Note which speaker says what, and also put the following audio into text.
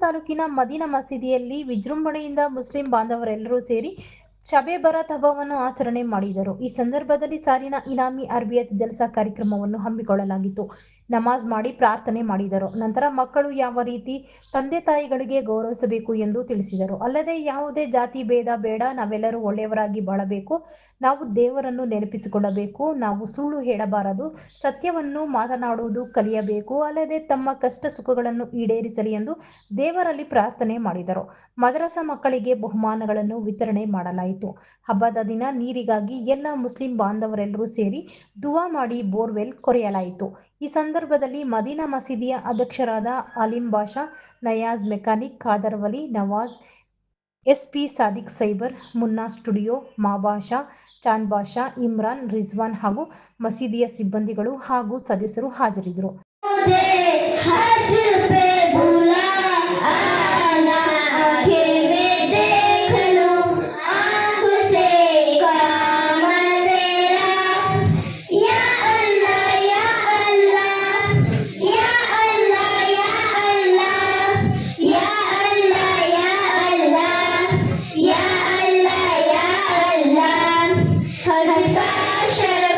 Speaker 1: ತಾಲೂಕಿನ ಮದೀನಾ ಮಸೀದಿಯಲ್ಲಿ ವಿಜೃಂಭಣೆಯಿಂದ ಮುಸ್ಲಿಂ ಬಾಂಧವರೆಲ್ಲರೂ ಸೇರಿ ಶಬೆ ಬರಾತ್ ಹಬ್ಬವನ್ನು ಆಚರಣೆ ಮಾಡಿದರು. ಈ ಸಂದರ್ಭದಲ್ಲಿ ಸಾರಿನ ಇನಾಮಿ ಅರ್ಬಿಯತ್ ಜಲ್ಸಾ ಕಾರ್ಯಕ್ರಮವನ್ನು ಹಮ್ಮಿಕೊಳ್ಳಲಾಗಿತ್ತು. ನಮಾಜ್ ಮಾಡಿ ಪ್ರಾರ್ಥನೆ ಮಾಡಿದರು. ನಂತರ ಮಕ್ಕಳು ಯಾವ ರೀತಿ ತಂದೆ ತಾಯಿಗಳಿಗೆ ಗೌರವಿಸಬೇಕು ಎಂದು ತಿಳಿಸಿದರು. ಅಲ್ಲದೆ ಯಾವುದೇ ಜಾತಿ ಭೇದ ಬೇಡ, ನಾವೆಲ್ಲರೂ ಒಳ್ಳೆಯವರಾಗಿ ಬಾಳಬೇಕು, ನಾವು ದೇವರನ್ನು ನೆನಪಿಸಿಕೊಳ್ಳಬೇಕು, ನಾವು ಸುಳ್ಳು ಹೇಳಬಾರದು, ಸತ್ಯವನ್ನು ಮಾತನಾಡುವುದು ಕಲಿಯಬೇಕು, ಅಲ್ಲದೆ ತಮ್ಮ ಕಷ್ಟ ಸುಖಗಳನ್ನು ಈಡೇರಿಸಲಿ ಎಂದು ದೇವರಲ್ಲಿ ಪ್ರಾರ್ಥನೆ ಮಾಡಿದರು. ಮದರಸ ಮಕ್ಕಳಿಗೆ ಬಹುಮಾನಗಳನ್ನು ವಿತರಣೆ ಮಾಡಲಾಯಿತು. ಹಬ್ಬದ ದಿನ ನೀರಿಗಾಗಿ ಎಲ್ಲ ಮುಸ್ಲಿಂ ಬಾಂಧವರೆಲ್ಲರೂ ಸೇರಿ ದುವಾ ಮಾಡಿ ಬೋರ್ವೆಲ್ ಕೊರೆಯಲಾಯಿತು. ಈ ಸಂದರ್ಭದಲ್ಲಿ ಮದೀನಾ ಮಸೀದಿಯ ಅಧ್ಯಕ್ಷರಾದ Alim Basha, Nayaz mechanic Khadar Vali, Nawaz SP Sadiq cyber, Munna studio, ಮಾ ಮಾಬಾಷಾ ಚಾನ್ ಬಾಷಾ, ಇಮ್ರಾನ್, ರಿಜ್ವಾನ್ ಹಾಗೂ ಮಸೀದಿಯ ಸಿಬ್ಬಂದಿಗಳು ಹಾಗೂ ಸದಸ್ಯರು ಹಾಜರಿದ್ದರು.
Speaker 2: Russia.